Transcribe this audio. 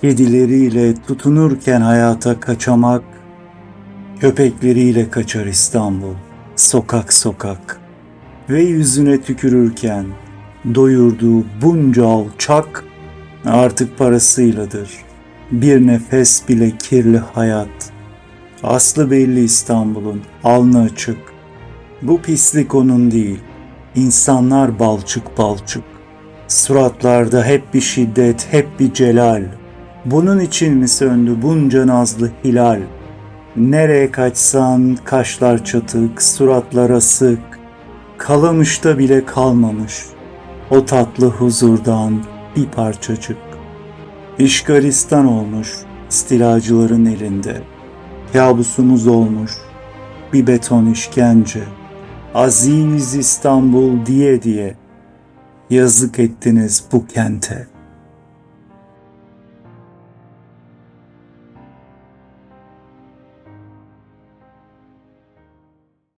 Kedileriyle tutunurken hayata kaçamak, köpekleriyle kaçar İstanbul, sokak sokak. Ve yüzüne tükürürken doyurduğu bunca alçak artık parasıyladır. Bir nefes bile kirli hayat. Aslı belli İstanbul'un, alnı açık. Bu pislik onun değil. İnsanlar balçık balçık. Suratlarda hep bir şiddet, hep bir celal. Bunun için mi söndü bunca nazlı hilal? Nereye kaçsan kaşlar çatık, suratlar asık. Kalamışta bile kalmamış. O tatlı huzurdan bir parçacık. İşgalistan olmuş istilacıların elinde. Kabusumuz olmuş bir beton işkence. Aziz İstanbul diye diye yazık ettiniz bu kente.''